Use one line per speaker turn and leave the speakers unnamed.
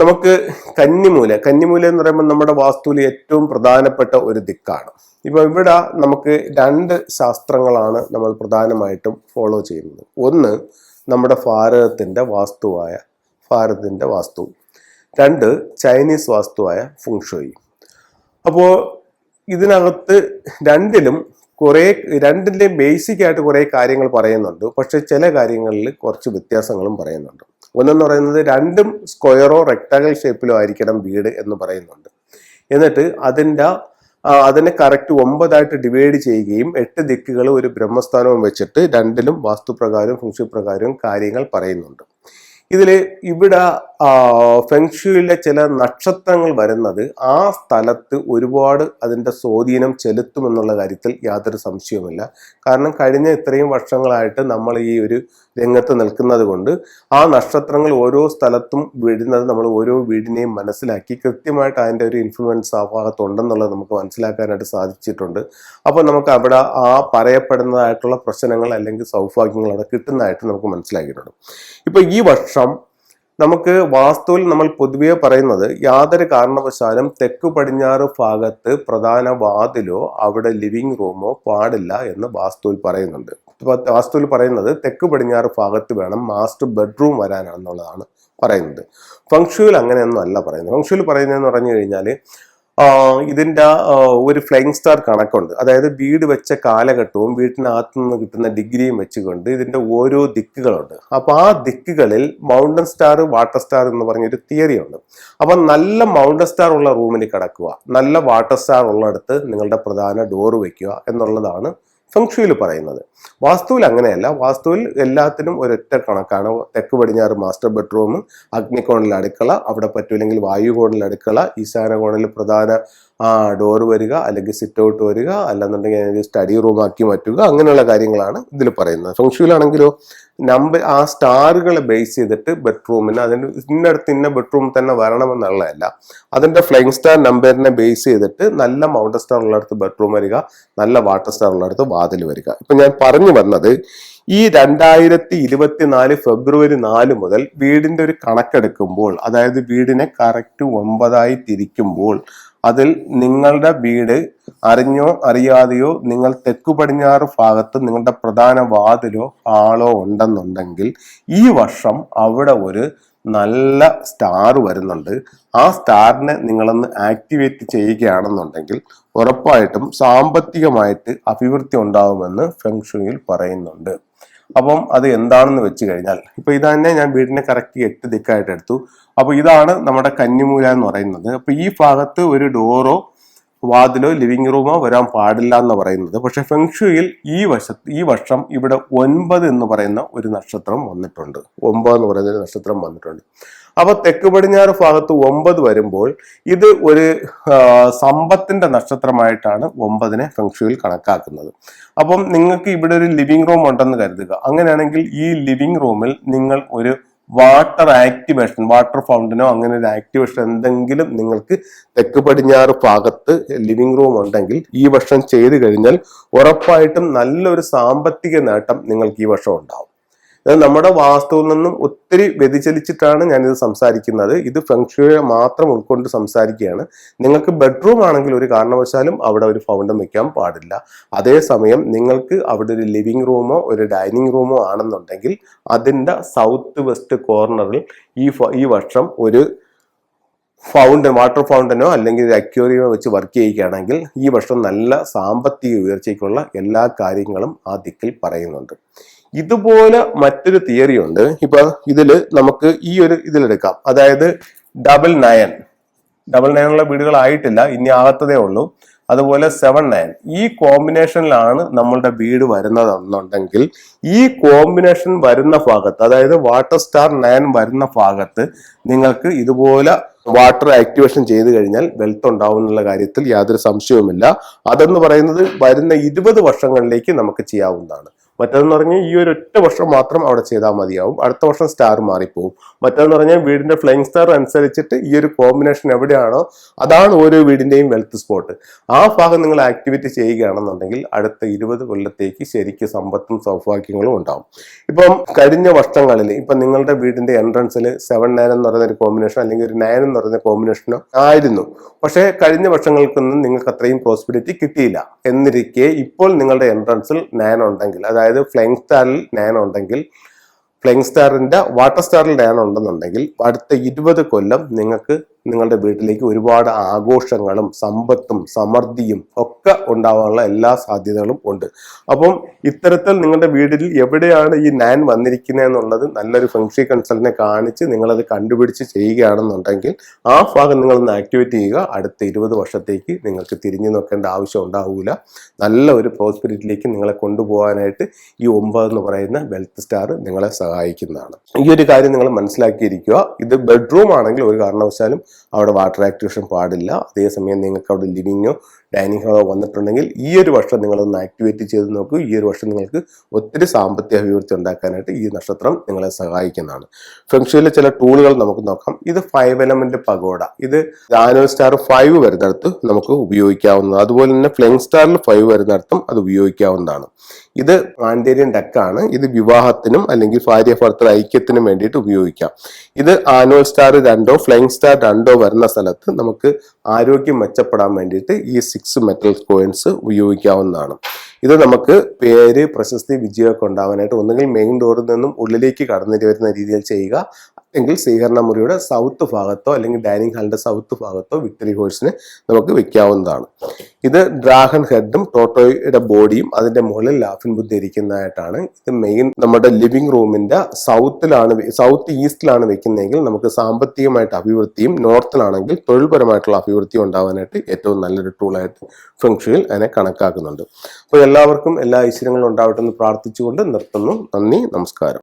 നമുക്ക് കന്നിമൂല. കന്നിമൂല എന്ന് പറയുമ്പോൾ നമ്മുടെ വാസ്തുവിൽ ഏറ്റവും പ്രധാനപ്പെട്ട ഒരു ദിക്കാണ്. ഇപ്പൊ ഇവിടെ നമുക്ക് രണ്ട് ശാസ്ത്രങ്ങളാണ് നമ്മൾ പ്രധാനമായിട്ടും ഫോളോ ചെയ്യുന്നത്. ഒന്ന് നമ്മുടെ ഭാരതത്തിന്റെ വാസ്തുവായ ഭാരതത്തിന്റെ വാസ്തു. രണ്ട് ചൈനീസ് വാസ്തുവായ ഫുങ്ഷോയി അപ്പോൾ ഇതിനകത്ത് രണ്ടിലും കുറേ രണ്ടിന്റെയും ബേസിക് ആയിട്ട് കുറേ കാര്യങ്ങൾ പറയുന്നുണ്ട്. പക്ഷേ ചില കാര്യങ്ങളിൽ കുറച്ച് വ്യത്യാസങ്ങളും പറയുന്നുണ്ട്. ഒന്നെന്ന് പറയുന്നത് രണ്ടും സ്ക്വയറോ റെക്ടാഗൽ ഷേപ്പിലോ ആയിരിക്കണം വീട് എന്ന് പറയുന്നുണ്ട്. എന്നിട്ട് അതിന്റെ അതിനെ കറക്റ്റ് ഒമ്പതായിട്ട് ഡിവൈഡ് ചെയ്യുകയും എട്ട് ദിക്കുകൾ ഒരു ബ്രഹ്മസ്ഥാനവും വെച്ചിട്ട് രണ്ടിലും വാസ്തുപ്രകാരവും ഫംഗ്ഷി പ്രകാരവും കാര്യങ്ങൾ പറയുന്നുണ്ട്. ഇതിൽ ഇവിടെ ഫെങ്ഷുയിലെ ചില നക്ഷത്രങ്ങൾ വരുന്നത് ആ സ്ഥലത്ത് ഒരുപാട് അതിന്റെ സ്വാധീനം ചെലുത്തുമെന്നുള്ള കാര്യത്തിൽ യാതൊരു സംശയവുമില്ല. കാരണം കഴിഞ്ഞ ഇത്രയും വർഷങ്ങളായിട്ട് നമ്മൾ ഈ ഒരു രംഗത്ത് നിൽക്കുന്നത് കൊണ്ട് ആ നക്ഷത്രങ്ങൾ ഓരോ സ്ഥലത്തും വീഴുന്നത് നമ്മൾ ഓരോ വീടിനെയും മനസ്സിലാക്കി കൃത്യമായിട്ട് അതിന്റെ ഒരു ഇൻഫ്ലുവൻസ് ആ ഭാഗത്തുണ്ടെന്നുള്ളത് നമുക്ക് മനസ്സിലാക്കാനായിട്ട് സാധിച്ചിട്ടുണ്ട്. അപ്പോൾ നമുക്ക് അവിടെ ആ പറയപ്പെടുന്നതായിട്ടുള്ള പ്രശ്നങ്ങൾ അല്ലെങ്കിൽ സൗഭാഗ്യങ്ങൾ അവിടെ കിട്ടുന്നതായിട്ട് നമുക്ക് മനസ്സിലാക്കിയിട്ടുണ്ട്. ഇപ്പോൾ ഈ വർഷം നമുക്ക് വാസ്തുവിൽ നമ്മൾ പൊതുവേ പറയുന്നത് യാതൊരു കാരണവശാലും തെക്ക് പടിഞ്ഞാറ് ഭാഗത്ത് പ്രധാന വാതിലോ അവിടെ ലിവിംഗ് റൂമോ പാടില്ല എന്ന് വാസ്തുവിൽ പറയുന്നുണ്ട്. വാസ്തുവിൽ പറയുന്നത് തെക്ക് പടിഞ്ഞാറ് ഭാഗത്ത് വേണം മാസ്റ്റർ ബെഡ്റൂം വരാനാണെന്നുള്ളതാണ് പറയുന്നത്. ഫംഗ്ഷുവിൽ അങ്ങനെയൊന്നും അല്ല പറയുന്നത്. ഫംഗ്ഷുവിൽ പറയുന്നതെന്ന് പറഞ്ഞു കഴിഞ്ഞാൽ ഇതിന്റെ ഒരു ഫ്ലൈങ് സ്റ്റാർ കണക്കുണ്ട്. അതായത് വീട് വെച്ച കാലഘട്ടവും വീട്ടിനകത്ത് നിന്ന് കിട്ടുന്ന ഡിഗ്രിയും വെച്ചുകൊണ്ട് ഇതിന്റെ ഓരോ ദിക്കുകളുണ്ട്. അപ്പോൾ ആ ദിക്കുകളിൽ മൗണ്ടൻ സ്റ്റാർ വാട്ടർ സ്റ്റാർ എന്ന് പറഞ്ഞൊരു തിയറി ഉണ്ട്. അപ്പം നല്ല മൗണ്ടൻ സ്റ്റാർ ഉള്ള റൂമിൽ കിടക്കുക. നല്ല വാട്ടർ സ്റ്റാർ ഉള്ളിടത്ത് നിങ്ങളുടെ പ്രധാന ഡോറ് വയ്ക്കുക എന്നുള്ളതാണ് ഫംഗ്ഷുവിൽ പറയുന്നത്. വാസ്തുവിൽ അങ്ങനെയല്ല. വാസ്തുവിൽ എല്ലാത്തിനും ഒരൊറ്റ കണക്കാണ്. തെക്ക് പടിഞ്ഞാറ് മാസ്റ്റർ ബെഡ്റൂം അഗ്നികോണിൽ അടുക്കള അവിടെ പറ്റൂല്ലെങ്കിൽ വായു കോണിൽ അടുക്കള ഈശാന കോണിൽ പ്രധാന ഡോർ വരിക അല്ലെങ്കിൽ സിറ്റ് ഔട്ട് വരിക അല്ലെന്നുണ്ടെങ്കിൽ സ്റ്റഡി റൂമാക്കി മാറ്റുക അങ്ങനെയുള്ള കാര്യങ്ങളാണ് ഇതിൽ പറയുന്നത്. ഫംഗ്ഷനിലാണെങ്കിലോ നമ്പർ ആ സ്റ്റാറുകളെ ബേസ് ചെയ്തിട്ട് ബെഡ്റൂമിന് അതിന് ഇന്നടുത്ത് ഇന്ന ബെഡ്റൂം തന്നെ വരണമെന്നുള്ളതല്ല. അതിന്റെ ഫ്ലൈങ് സ്റ്റാർ നമ്പറിനെ ബേസ് ചെയ്തിട്ട് നല്ല മൗണ്ടർ സ്റ്റാർ ഉള്ളിടത്ത് ബെഡ്റൂം വരിക നല്ല വാട്ടർ സ്റ്റാർ ഉള്ളിടത്ത് വാതിൽ വരിക. ഇപ്പൊ ഞാൻ പറഞ്ഞു വന്നത് ഈ രണ്ടായിരത്തി ഇരുപത്തിനാല് ഫെബ്രുവരി നാല് മുതൽ വീടിന്റെ ഒരു കണക്കെടുക്കുമ്പോൾ അതായത് വീടിനെ കറക്റ്റ് ഒമ്പതായി തിരിക്കുമ്പോൾ അതിൽ നിങ്ങളുടെ വീട് അറിഞ്ഞോ അറിയാതെയോ നിങ്ങൾ തെക്കു പടിഞ്ഞാറ് ഭാഗത്ത് നിങ്ങളുടെ പ്രധാന വാതിലോ ഹാളോ ഉണ്ടെന്നുണ്ടെങ്കിൽ ഈ വർഷം അവിടെ ഒരു നല്ല സ്റ്റാർ വരുന്നുണ്ട്. ആ സ്റ്റാറിനെ നിങ്ങളൊന്ന് ആക്ടിവേറ്റ് ചെയ്യുകയാണെന്നുണ്ടെങ്കിൽ ഉറപ്പായിട്ടും സാമ്പത്തികമായിട്ട് അഭിവൃദ്ധി ഉണ്ടാകുമെന്ന് ഫെങ്ഷുയിൽ പറയുന്നുണ്ട്. അപ്പം അത് എന്താണെന്ന് വെച്ച് കഴിഞ്ഞാൽ ഇപ്പൊ ഇത് തന്നെ ഞാൻ വീടിനെ കറക്റ്റ് എട്ട് ദിക്കായിട്ട് എടുത്തു. അപ്പോൾ ഇതാണ് നമ്മുടെ കന്നിമൂല എന്ന് പറയുന്നത്. അപ്പോൾ ഈ ഭാഗത്ത് ഒരു ഡോറോ വാതിലോ ലിവിംഗ് റൂമോ വരാൻ പാടില്ല എന്ന് പറയുന്നത്. പക്ഷേ ഫെങ്ഷുയിൽ ഈ വശത്ത് ഈ വർഷം ഇവിടെ ഒൻപത് എന്ന് പറയുന്ന ഒരു നക്ഷത്രം വന്നിട്ടുണ്ട്. ഒമ്പത് എന്ന് പറയുന്ന ഒരു നക്ഷത്രം വന്നിട്ടുണ്ട്. അപ്പൊ തെക്ക് പടിഞ്ഞാറ് ഭാഗത്ത് ഒമ്പത് വരുമ്പോൾ ഇത് ഒരു സമ്പത്തിന്റെ നക്ഷത്രമായിട്ടാണ് ഒമ്പതിനെ ഫെങ്ഷുവിൽ കണക്കാക്കുന്നത്. അപ്പം നിങ്ങൾക്ക് ഇവിടെ ഒരു ലിവിംഗ് റൂം ഉണ്ടെന്ന് കരുതുക. അങ്ങനെയാണെങ്കിൽ ഈ ലിവിംഗ് റൂമിൽ നിങ്ങൾ ഒരു വാട്ടർ ആക്ടിവേഷൻ വാട്ടർ ഫൗണ്ടനോ അങ്ങനെ ഒരു ആക്ടിവേഷൻ എന്തെങ്കിലും നിങ്ങൾക്ക് തെക്ക് പടിഞ്ഞാറ് ഭാഗത്ത് ലിവിംഗ് റൂം ഉണ്ടെങ്കിൽ ഈ വർഷം ചെയ്തു കഴിഞ്ഞാൽ ഉറപ്പായിട്ടും നല്ലൊരു സാമ്പത്തിക നേട്ടം നിങ്ങൾക്ക് ഈ വർഷം ഉണ്ടാവും. ഇത് നമ്മുടെ വാസ്തുവിൽ നിന്നും ഒത്തിരി വ്യതിചലിച്ചിട്ടാണ് ഞാനിത് സംസാരിക്കുന്നത്. ഇത് ഫെങ്ഷുയെ മാത്രം ഉൾക്കൊണ്ട് സംസാരിക്കുകയാണ്. നിങ്ങൾക്ക് ബെഡ്റൂം ആണെങ്കിൽ ഒരു കാരണവശാലും അവിടെ ഒരു ഫൗണ്ടൻ വെക്കാൻ പാടില്ല. അതേസമയം നിങ്ങൾക്ക് അവിടെ ഒരു ലിവിംഗ് റൂമോ ഒരു ഡൈനിങ് റൂമോ ആണെന്നുണ്ടെങ്കിൽ അതിന്റെ സൗത്ത് വെസ്റ്റ് കോർണറിൽ ഈ ഈ വർഷം ഒരു ഫൗണ്ടൻ വാട്ടർ ഫൗണ്ടനോ അല്ലെങ്കിൽ ഒരു അക്വേറിയമോ വെച്ച് വർക്ക് ചെയ്യുകയാണെങ്കിൽ ഈ വർഷം നല്ല സാമ്പത്തിക ഉയർച്ചയ്ക്കുള്ള എല്ലാ കാര്യങ്ങളും ആ ദിക്കിൽ പറയുന്നുണ്ട്. ഇതുപോലെ മറ്റൊരു തിയറി ഉണ്ട്. ഇപ്പൊ ഇതിൽ നമുക്ക് ഈ ഒരു ഇതിലെടുക്കാം അതായത് ഡബിൾ നയൻ ഡബിൾ നയനുള്ള വീടുകളായിട്ടില്ല ഇനി ആകത്തതേ ഉള്ളൂ. അതുപോലെ സെവൻ നയൻ ഈ കോമ്പിനേഷനിലാണ് നമ്മളുടെ വീട് വരുന്നതെന്നുണ്ടെങ്കിൽ ഈ കോമ്പിനേഷൻ വരുന്ന ഭാഗത്ത് അതായത് വാട്ടർ സ്റ്റാർ നയൻ വരുന്ന ഭാഗത്ത് നിങ്ങൾക്ക് ഇതുപോലെ വാട്ടർ ആക്ടിവേഷൻ ചെയ്തു കഴിഞ്ഞാൽ വെൽത്ത് ഉണ്ടാവും എന്നുള്ള കാര്യത്തിൽ യാതൊരു സംശയവുമില്ല. അതെന്ന് പറയുന്നത് വരുന്ന ഇരുപത് വർഷങ്ങളിലേക്ക് നമുക്ക് ചെയ്യാവുന്നതാണ്. മറ്റേതെന്ന് പറഞ്ഞാൽ ഈ ഒരു ഒറ്റ വർഷം മാത്രം അവിടെ ചെയ്താൽ മതിയാവും. അടുത്ത വർഷം സ്റ്റാർ മാറിപ്പോവും. മറ്റേതെന്ന് പറഞ്ഞാൽ വീടിന്റെ ഫ്ലൈങ് സ്റ്റാർ അനുസരിച്ചിട്ട് ഈ ഒരു കോമ്പിനേഷൻ എവിടെയാണോ അതാണ് ഓരോ വീടിന്റെയും വെൽത്ത് സ്പോട്ട് ആ ഭാഗം നിങ്ങൾ ആക്ടിവിറ്റി ചെയ്യുകയാണെന്നുണ്ടെങ്കിൽ അടുത്ത ഇരുപത് കൊല്ലത്തേക്ക് ശരിക്ക് സമ്പത്തും സൗഭാഗ്യങ്ങളും ഉണ്ടാവും. ഇപ്പം കഴിഞ്ഞ വർഷങ്ങളിൽ ഇപ്പം നിങ്ങളുടെ വീടിന്റെ എൻട്രൻസിൽ സെവൻ നയൻ എന്ന് പറയുന്ന ഒരു കോമ്പിനേഷൻ അല്ലെങ്കിൽ ഒരു നയൻ എന്ന് പറയുന്ന കോമ്പിനേഷനോ ആയിരുന്നു. പക്ഷേ കഴിഞ്ഞ വർഷങ്ങൾക്കൊന്നും നിങ്ങൾക്ക് അത്രയും പ്രോസ്പിരിറ്റി കിട്ടിയില്ല. എന്നിരിക്കെ ഇപ്പോൾ നിങ്ങളുടെ എൻട്രൻസിൽ നയൻ ഉണ്ടെങ്കിൽ അതായത് ഫ്ലൈങ് സ്റ്റാറിൽ നയൻ ഉണ്ടെങ്കിൽ ഫ്ലൈങ് സ്റ്റാറിന്റെ വാട്ടർ സ്റ്റാറിൽ നയൻ ഉണ്ടെന്നുണ്ടെങ്കിൽ അടുത്ത ഇരുപത് കൊല്ലം നിങ്ങൾക്ക് നിങ്ങളുടെ വീട്ടിലേക്ക് ഒരുപാട് ആഘോഷങ്ങളും സമ്പത്തും സമൃദ്ധിയും ഒക്കെ ഉണ്ടാവാനുള്ള എല്ലാ സാധ്യതകളും ഉണ്ട്. അപ്പം ഇത്തരത്തിൽ നിങ്ങളുടെ വീട്ടിൽ എവിടെയാണ് ഈ നാൻ വന്നിരിക്കുന്നത് എന്നുള്ളത് നല്ലൊരു ഫംഗ്ഷൻ കൺസൾട്ടിനെ കാണിച്ച് നിങ്ങളത് കണ്ടുപിടിച്ച് ചെയ്യുകയാണെന്നുണ്ടെങ്കിൽ ആ ഭാഗം നിങ്ങളൊന്ന് ആക്ടിവേറ്റ് ചെയ്യുക. അടുത്ത ഇരുപത് വർഷത്തേക്ക് നിങ്ങൾക്ക് തിരിഞ്ഞു നോക്കേണ്ട ആവശ്യം ഉണ്ടാവില്ല നല്ല ഒരു പ്രോസ്പിരിറ്റിലേക്ക് നിങ്ങളെ കൊണ്ടുപോകാനായിട്ട് ഈ ഒമ്പത് എന്ന് പറയുന്ന വെൽത്ത് സ്റ്റാർ നിങ്ങളെ സഹായിക്കുന്നതാണ്. ഈ ഒരു കാര്യം നിങ്ങൾ മനസ്സിലാക്കിയിരിക്കുക. ഇത് ബെഡ്റൂം ആണെങ്കിൽ ഒരു കാരണവശാലും അവിടെ വാട്ടർ ആക്ടിവേഷൻ പാടില്ല. അതേസമയം നിങ്ങൾക്ക് അവിടെ ലിവിങ്ങോ ഡൈനിങ് ഹാളോ വന്നിട്ടുണ്ടെങ്കിൽ ഈ ഒരു വർഷം നിങ്ങളൊന്ന് ആക്ടിവേറ്റ് ചെയ്ത് നോക്കൂ. ഈ ഒരു വർഷം നിങ്ങൾക്ക് ഒത്തിരി സാമ്പത്തിക അഭിവൃദ്ധി ഉണ്ടാക്കാനായിട്ട് ഈ നക്ഷത്രം നിങ്ങളെ സഹായിക്കുന്നതാണ്. ഫെങ്ഷുവിലെ ചില ടൂളുകൾ നമുക്ക് നോക്കാം. ഇത് ഫൈവ് എലമെന്റ് പഗോഡ. ഇത് ആനുവൽ സ്റ്റാർ ഫൈവ് വരുന്നിടത്ത് നമുക്ക് ഉപയോഗിക്കാവുന്നത് അതുപോലെ തന്നെ ഫ്ലെങ് സ്റ്റാറിൽ ഫൈവ് വരുന്നിടത്തും അത് ഉപയോഗിക്കാവുന്നതാണ്. ഇത് ആൻഡേരിയൻ ഡക്കാണ് ഇത് വിവാഹത്തിനും അല്ലെങ്കിൽ ഭാര്യ ഭർത്തൃ ഐക്യത്തിനും വേണ്ടിയിട്ട് ഉപയോഗിക്കാം. ഇത് ആനുവൽ സ്റ്റാർ രണ്ടോ ഫ്ലൈങ് സ്റ്റാർ രണ്ടോ വരുന്ന സ്ഥലത്ത് നമുക്ക് ആരോഗ്യം മെച്ചപ്പെടാൻ വേണ്ടിയിട്ട് ഈ സിക്സ് മെറ്റൽ കോയിൻസ് ഉപയോഗിക്കാവുന്നതാണ്. ഇത് നമുക്ക് പേര് പ്രശസ്തി വിജയമൊക്കെ ഉണ്ടാവാനായിട്ട് ഒന്നുകിൽ മെയിൻ ഡോറിൽ നിന്നും ഉള്ളിലേക്ക് കടന്നിട്ട് വരുന്ന രീതിയിൽ ചെയ്യുക. എങ്കിൽ സ്വീകരണ മുറിയുടെ സൗത്ത് ഭാഗത്തോ അല്ലെങ്കിൽ ഡൈനിങ് ഹാളിന്റെ സൗത്ത് ഭാഗത്തോ വിക്ടറി ഹോഴ്സിന് നമുക്ക് വെക്കാവുന്നതാണ് ഇത് ഡ്രാഗൺ ഹെഡും ടോട്ടോയുടെ ബോഡിയും അതിന്റെ മുകളിൽ ലാഫിൻ ബുദ്ധി ഇരിക്കുന്നതായിട്ടാണ്. ഇത് മെയിൻ നമ്മുടെ ലിവിംഗ് റൂമിന്റെ സൗത്തിലാണ് സൗത്ത് ഈസ്റ്റിലാണ് വെക്കുന്നതെങ്കിൽ നമുക്ക് സാമ്പത്തികമായിട്ട് അഭിവൃദ്ധിയും നോർത്തിലാണെങ്കിൽ തൊഴിൽപരമായിട്ടുള്ള അഭിവൃദ്ധിയും ഉണ്ടാവാനായിട്ട് ഏറ്റവും നല്ലൊരു ടൂളായിട്ട് ഫെങ്ഷുയിൽ അതിനെ കണക്കാക്കുന്നുണ്ട്. അപ്പോൾ എല്ലാവർക്കും എല്ലാ ഐശ്വര്യങ്ങളും ഉണ്ടാവട്ടെ എന്ന് പ്രാർത്ഥിച്ചുകൊണ്ട് നിർത്തുന്നു. നന്ദി നമസ്കാരം.